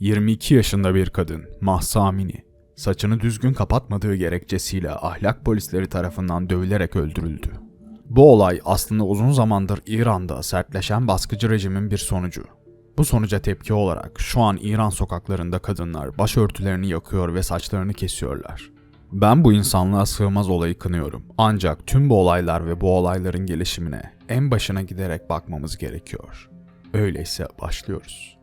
22 yaşında bir kadın, Mahsa Amini, saçını düzgün kapatmadığı gerekçesiyle ahlak polisleri tarafından dövülerek öldürüldü. Bu olay aslında uzun zamandır İran'da sertleşen baskıcı rejimin bir sonucu. Bu sonuca tepki olarak şu an İran sokaklarında kadınlar başörtülerini yakıyor ve saçlarını kesiyorlar. Ben bu insanlığa sığmaz olayı kınıyorum. Ancak tüm bu olaylar ve bu olayların gelişimine en başına giderek bakmamız gerekiyor. Öyleyse başlıyoruz.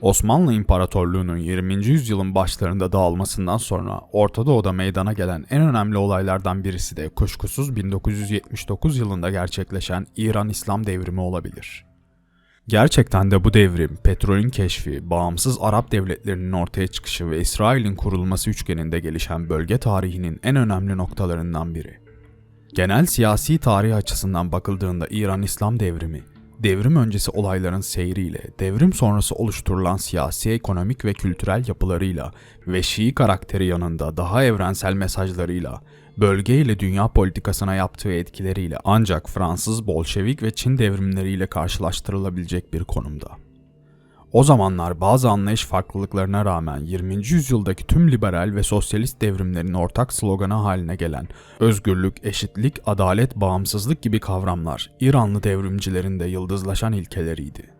Osmanlı İmparatorluğu'nun 20. yüzyılın başlarında dağılmasından sonra Orta Doğu'da meydana gelen en önemli olaylardan birisi de kuşkusuz 1979 yılında gerçekleşen İran İslam devrimi olabilir. Gerçekten de bu devrim, petrolün keşfi, bağımsız Arap devletlerinin ortaya çıkışı ve İsrail'in kurulması üçgeninde gelişen bölge tarihinin en önemli noktalarından biri. Genel siyasi tarih açısından bakıldığında İran İslam devrimi, devrim öncesi olayların seyriyle, devrim sonrası oluşturulan siyasi, ekonomik ve kültürel yapılarıyla ve Şii karakteri yanında daha evrensel mesajlarıyla, bölge ile dünya politikasına yaptığı etkileriyle ancak Fransız, Bolşevik ve Çin devrimleriyle karşılaştırılabilecek bir konumda. O zamanlar bazı anlayış farklılıklarına rağmen 20. yüzyıldaki tüm liberal ve sosyalist devrimlerin ortak sloganı haline gelen özgürlük, eşitlik, adalet, bağımsızlık gibi kavramlar İranlı devrimcilerin de yıldızlaşan ilkeleriydi.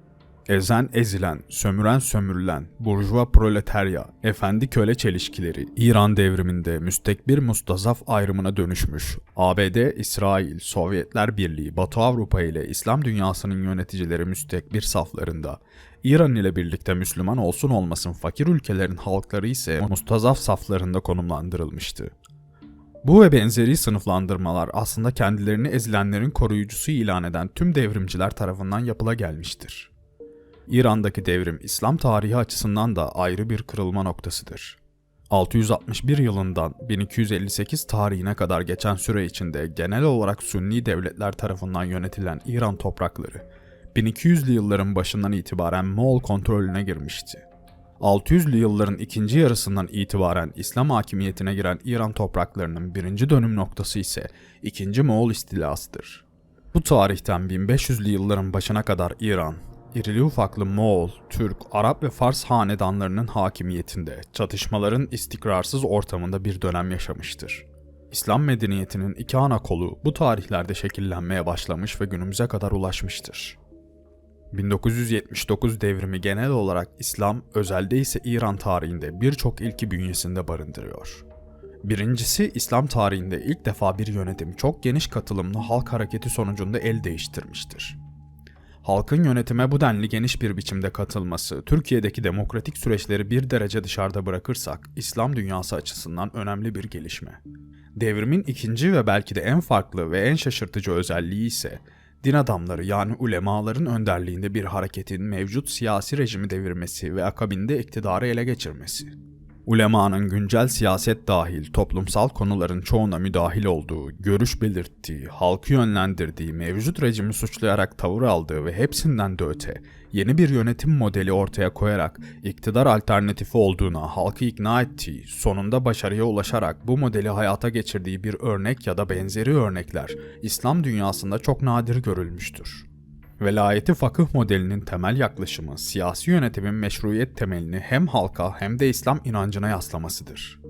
Ezen ezilen, sömüren sömürülen, burjuva proletarya, efendi köle çelişkileri İran devriminde müstekbir mustazaf ayrımına dönüşmüş. ABD, İsrail, Sovyetler Birliği, Batı Avrupa ile İslam dünyasının yöneticileri müstekbir saflarında, İran ile birlikte Müslüman olsun olmasın fakir ülkelerin halkları ise mustazaf saflarında konumlandırılmıştı. Bu ve benzeri sınıflandırmalar aslında kendilerini ezilenlerin koruyucusu ilan eden tüm devrimciler tarafından yapıla gelmiştir. İran'daki devrim İslam tarihi açısından da ayrı bir kırılma noktasıdır. 661 yılından 1258 tarihine kadar geçen süre içinde genel olarak Sünni devletler tarafından yönetilen İran toprakları 1200'lü yılların başından itibaren Moğol kontrolüne girmişti. 600'lü yılların ikinci yarısından itibaren İslam hakimiyetine giren İran topraklarının birinci dönüm noktası ise ikinci Moğol istilasıdır. Bu tarihten 1500'lü yılların başına kadar İran, irili ufaklı Moğol, Türk, Arap ve Fars hanedanlarının hakimiyetinde çatışmaların istikrarsız ortamında bir dönem yaşamıştır. İslam medeniyetinin iki ana kolu bu tarihlerde şekillenmeye başlamış ve günümüze kadar ulaşmıştır. 1979 devrimi genel olarak İslam, özelde ise İran tarihinde birçok ilki bünyesinde barındırıyor. Birincisi İslam tarihinde ilk defa bir yönetim çok geniş katılımlı halk hareketi sonucunda el değiştirmiştir. Halkın yönetime bu denli geniş bir biçimde katılması, Türkiye'deki demokratik süreçleri bir derece dışarıda bırakırsak, İslam dünyası açısından önemli bir gelişme. Devrimin ikinci ve belki de en farklı ve en şaşırtıcı özelliği ise, din adamları yani ulemaların önderliğinde bir hareketin mevcut siyasi rejimi devirmesi ve akabinde iktidarı ele geçirmesi. Ulemanın güncel siyaset dahil toplumsal konuların çoğuna müdahil olduğu, görüş belirttiği, halkı yönlendirdiği, mevcut rejimi suçlayarak tavır aldığı ve hepsinden de öte yeni bir yönetim modeli ortaya koyarak iktidar alternatifi olduğuna halkı ikna ettiği, sonunda başarıya ulaşarak bu modeli hayata geçirdiği bir örnek ya da benzeri örnekler İslam dünyasında çok nadir görülmüştür. Velayeti fakıh modelinin temel yaklaşımı siyasi yönetimin meşruiyet temelini hem halka hem de İslam inancına yaslamasıdır.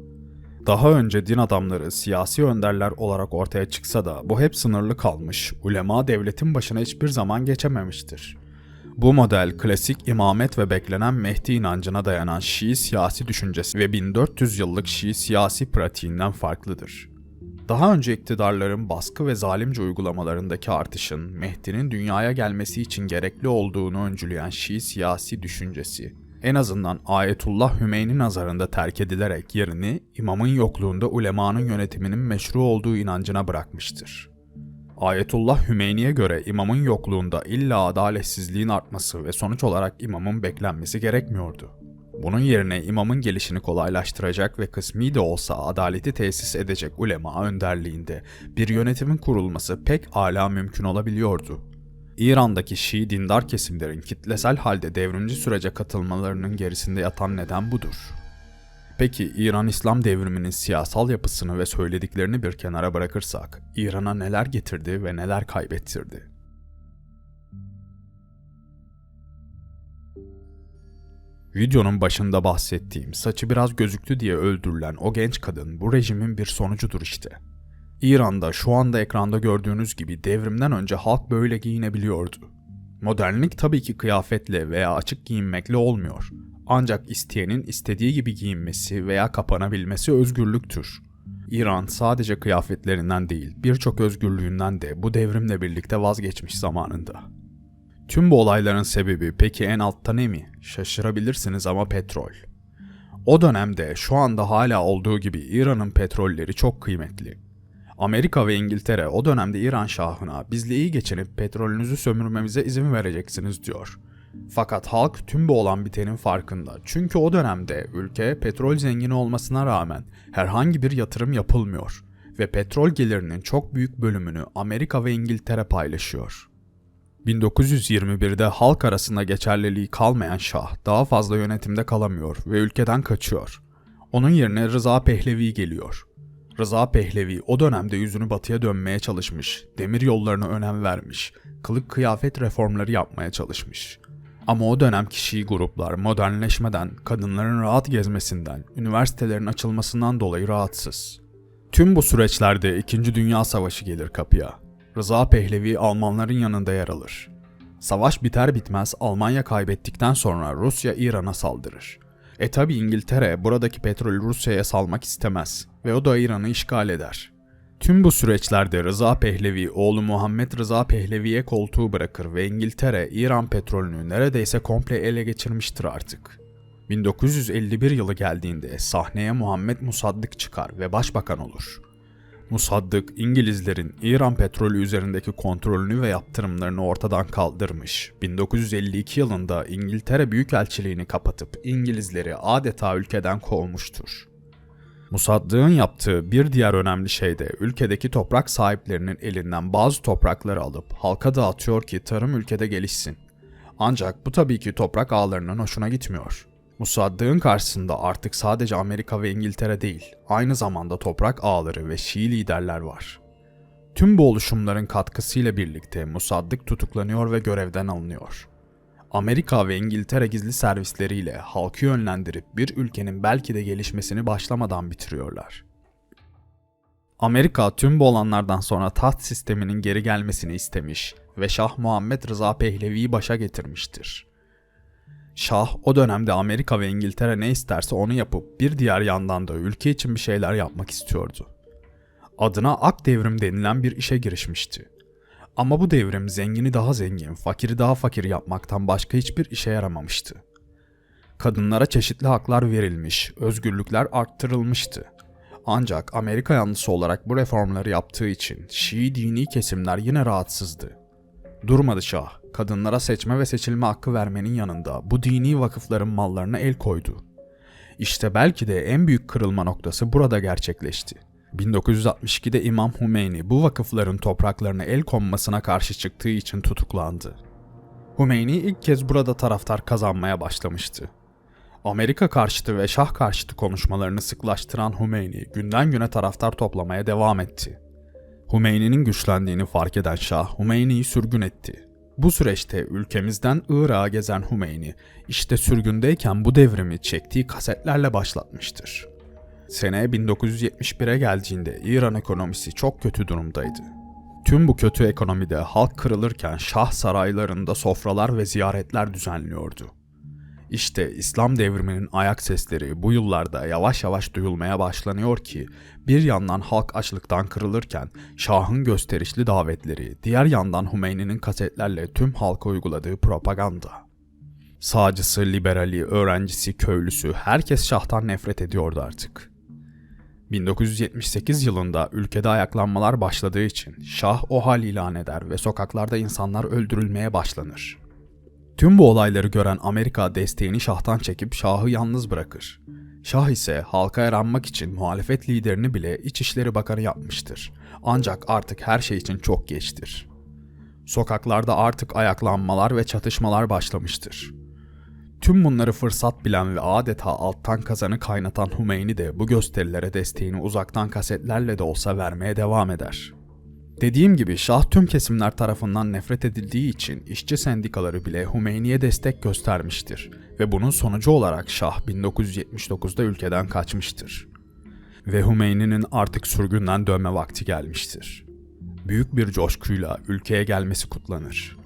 Daha önce din adamları siyasi önderler olarak ortaya çıksa da bu hep sınırlı kalmış, ulema devletin başına hiçbir zaman geçememiştir. Bu model klasik imamet ve beklenen Mehdi inancına dayanan Şii siyasi düşüncesi ve 1400 yıllık Şii siyasi pratiğinden farklıdır. Daha önce iktidarların baskı ve zalimce uygulamalarındaki artışın Mehdi'nin dünyaya gelmesi için gerekli olduğunu öncüleyen Şii siyasi düşüncesi, en azından Ayetullah Hümeyni nazarında terk edilerek yerini imamın yokluğunda ulemanın yönetiminin meşru olduğu inancına bırakmıştır. Ayetullah Hümeyni'ye göre imamın yokluğunda illa adaletsizliğin artması ve sonuç olarak imamın beklenmesi gerekmiyordu. Bunun yerine imamın gelişini kolaylaştıracak ve kısmi de olsa adaleti tesis edecek ulema önderliğinde bir yönetimin kurulması pek ala mümkün olabiliyordu. İran'daki Şii dindar kesimlerin kitlesel halde devrimci sürece katılmalarının gerisinde yatan neden budur. Peki İran İslam devriminin siyasal yapısını ve söylediklerini bir kenara bırakırsak, İran'a neler getirdi ve neler kaybettirdi? Videonun başında bahsettiğim saçı biraz gözüktü diye öldürülen o genç kadın bu rejimin bir sonucudur işte. İran'da şu anda ekranda gördüğünüz gibi devrimden önce halk böyle giyinebiliyordu. Modernlik tabii ki kıyafetle veya açık giyinmekle olmuyor. Ancak isteyenin istediği gibi giyinmesi veya kapanabilmesi özgürlüktür. İran sadece kıyafetlerinden değil birçok özgürlüğünden de bu devrimle birlikte vazgeçmiş zamanında. Tüm bu olayların sebebi peki en altta ne mi? Şaşırabilirsiniz ama petrol. O dönemde şu anda hala olduğu gibi İran'ın petrolleri çok kıymetli. Amerika ve İngiltere o dönemde İran şahına bizle iyi geçinip petrolünüzü sömürmemize izin vereceksiniz diyor. Fakat halk tüm bu olan bitenin farkında. Çünkü o dönemde ülke petrol zengini olmasına rağmen herhangi bir yatırım yapılmıyor ve petrol gelirinin çok büyük bölümünü Amerika ve İngiltere paylaşıyor. 1921'de halk arasında geçerliliği kalmayan şah daha fazla yönetimde kalamıyor ve ülkeden kaçıyor. Onun yerine Rıza Pehlevi geliyor. Rıza Pehlevi o dönemde yüzünü batıya dönmeye çalışmış, demir yollarına önem vermiş, kılık kıyafet reformları yapmaya çalışmış. Ama o dönem kişi gruplar modernleşmeden, kadınların rahat gezmesinden, üniversitelerin açılmasından dolayı rahatsız. Tüm bu süreçlerde 2. Dünya Savaşı gelir kapıya. Rıza Pehlevi Almanların yanında yer alır. Savaş biter bitmez Almanya kaybettikten sonra Rusya İran'a saldırır. E tabi İngiltere buradaki petrolü Rusya'ya salmak istemez ve o da İran'ı işgal eder. Tüm bu süreçlerde Rıza Pehlevi oğlu Muhammed Rıza Pehlevi'ye koltuğu bırakır ve İngiltere İran petrolünü neredeyse komple ele geçirmiştir artık. 1951 yılı geldiğinde sahneye Muhammed Musaddık çıkar ve başbakan olur. Musaddık İngilizlerin İran petrolü üzerindeki kontrolünü ve yaptırımlarını ortadan kaldırmış. 1952 yılında İngiltere Büyükelçiliğini kapatıp İngilizleri adeta ülkeden kovmuştur. Musaddık'ın yaptığı bir diğer önemli şey de ülkedeki toprak sahiplerinin elinden bazı toprakları alıp halka dağıtıyor ki tarım ülkede gelişsin. Ancak bu tabii ki toprak ağlarının hoşuna gitmiyor. Musaddık'ın karşısında artık sadece Amerika ve İngiltere değil, aynı zamanda toprak ağları ve Şii liderler var. Tüm bu oluşumların katkısıyla birlikte Musaddık tutuklanıyor ve görevden alınıyor. Amerika ve İngiltere gizli servisleriyle halkı yönlendirip bir ülkenin belki de gelişmesini başlamadan bitiriyorlar. Amerika tüm bu olanlardan sonra taht sisteminin geri gelmesini istemiş ve Şah Muhammed Rıza Pehlevi'yi başa getirmiştir. Şah o dönemde Amerika ve İngiltere ne isterse onu yapıp bir diğer yandan da ülke için bir şeyler yapmak istiyordu. Adına Ak Devrim denilen bir işe girişmişti. Ama bu devrim zengini daha zengin, fakiri daha fakir yapmaktan başka hiçbir işe yaramamıştı. Kadınlara çeşitli haklar verilmiş, özgürlükler arttırılmıştı. Ancak Amerika yanlısı olarak bu reformları yaptığı için Şii dini kesimler yine rahatsızdı. Durmadı Şah, kadınlara seçme ve seçilme hakkı vermenin yanında bu dini vakıfların mallarına el koydu. İşte belki de en büyük kırılma noktası burada gerçekleşti. 1962'de İmam Hümeyni bu vakıfların topraklarına el konmasına karşı çıktığı için tutuklandı. Hümeyni ilk kez burada taraftar kazanmaya başlamıştı. Amerika karşıtı ve Şah karşıtı konuşmalarını sıklaştıran Hümeyni günden güne taraftar toplamaya devam etti. Hümeyni'nin güçlendiğini fark eden Şah Hümeyni'yi sürgün etti. Bu süreçte ülkemizden Irak'a gezen Hümeyni işte sürgündeyken bu devrimi çektiği kasetlerle başlatmıştır. Sene 1971'e geldiğinde İran ekonomisi çok kötü durumdaydı. Tüm bu kötü ekonomide halk kırılırken şah saraylarında sofralar ve ziyaretler düzenliyordu. İşte İslam devriminin ayak sesleri bu yıllarda yavaş yavaş duyulmaya başlanıyor ki bir yandan halk açlıktan kırılırken Şah'ın gösterişli davetleri, diğer yandan Hümeyni'nin kasetlerle tüm halka uyguladığı propaganda. Sağcısı, liberali, öğrencisi, köylüsü herkes Şah'tan nefret ediyordu artık. 1978 yılında ülkede ayaklanmalar başladığı için Şah o hal ilan eder ve sokaklarda insanlar öldürülmeye başlanır. Tüm bu olayları gören Amerika desteğini Şah'tan çekip Şah'ı yalnız bırakır. Şah ise halka yaranmak için muhalefet liderini bile İçişleri Bakanı yapmıştır. Ancak artık her şey için çok geçtir. Sokaklarda artık ayaklanmalar ve çatışmalar başlamıştır. Tüm bunları fırsat bilen ve adeta alttan kazanı kaynatan Hümeyni de bu gösterilere desteğini uzaktan kasetlerle de olsa vermeye devam eder. Dediğim gibi Şah tüm kesimler tarafından nefret edildiği için işçi sendikaları bile Hümeyni'ye destek göstermiştir ve bunun sonucu olarak Şah 1979'da ülkeden kaçmıştır. Ve Hümeyni'nin artık sürgünden dönme vakti gelmiştir. Büyük bir coşkuyla ülkeye gelmesi kutlanır.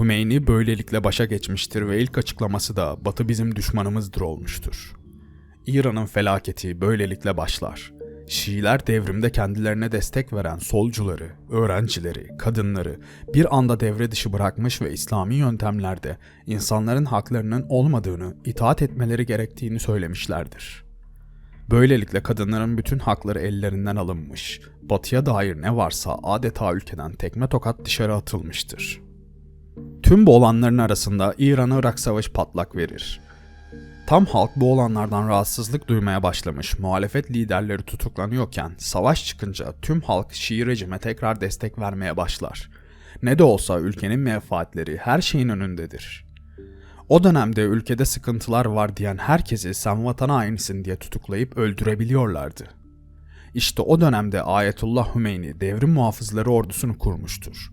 Hümeyni böylelikle başa geçmiştir ve ilk açıklaması da Batı bizim düşmanımızdır olmuştur. İran'ın felaketi böylelikle başlar. Şiiler devrimde kendilerine destek veren solcuları, öğrencileri, kadınları bir anda devre dışı bırakmış ve İslami yöntemlerde insanların haklarının olmadığını, itaat etmeleri gerektiğini söylemişlerdir. Böylelikle kadınların bütün hakları ellerinden alınmış, batıya dair ne varsa adeta ülkeden tekme tokat dışarı atılmıştır. Tüm bu olanların arasında İran-Irak savaşı patlak verir. Tam halk bu olanlardan rahatsızlık duymaya başlamış, muhalefet liderleri tutuklanıyorken savaş çıkınca tüm halk Şii rejime tekrar destek vermeye başlar. Ne de olsa ülkenin menfaatleri her şeyin önündedir. O dönemde ülkede sıkıntılar var diyen herkesi sen vatana hainsin diye tutuklayıp öldürebiliyorlardı. İşte o dönemde Ayetullah Hümeyni devrim muhafızları ordusunu kurmuştur.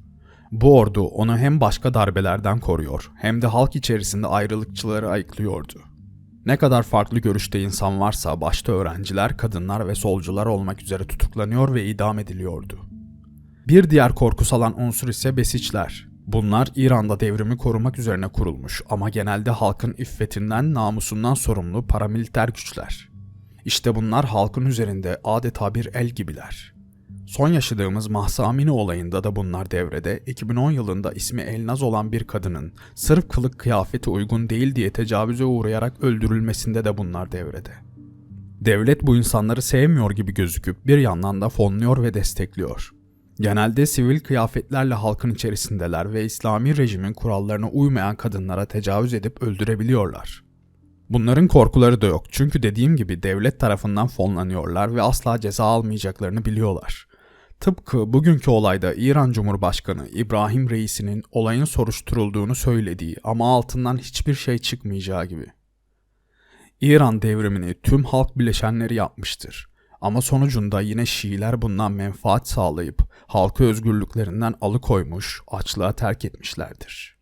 Bu ordu onu hem başka darbelerden koruyor hem de halk içerisinde ayrılıkçıları ayıklıyordu. Ne kadar farklı görüşte insan varsa başta öğrenciler, kadınlar ve solcular olmak üzere tutuklanıyor ve idam ediliyordu. Bir diğer korku salan unsur ise Besiçler. Bunlar İran'da devrimi korumak üzerine kurulmuş ama genelde halkın iffetinden, namusundan sorumlu paramiliter güçler. İşte bunlar halkın üzerinde adeta bir el gibiler. Son yaşadığımız Mahsa Amini olayında da bunlar devrede 2010 yılında ismi Elnaz olan bir kadının sırf kılık kıyafeti uygun değil diye tecavüze uğrayarak öldürülmesinde de bunlar devrede. Devlet bu insanları sevmiyor gibi gözüküp bir yandan da fonluyor ve destekliyor. Genelde sivil kıyafetlerle halkın içerisindeler ve İslami rejimin kurallarına uymayan kadınlara tecavüz edip öldürebiliyorlar. Bunların korkuları da yok çünkü dediğim gibi devlet tarafından fonlanıyorlar ve asla ceza almayacaklarını biliyorlar. Tıpkı bugünkü olayda İran Cumhurbaşkanı İbrahim Reis'inin olayın soruşturulduğunu söylediği ama altından hiçbir şey çıkmayacağı gibi. İran devrimini tüm halk bileşenleri yapmıştır. Ama sonucunda yine Şiiler bundan menfaat sağlayıp halkı özgürlüklerinden alıkoymuş, açlığa terk etmişlerdir.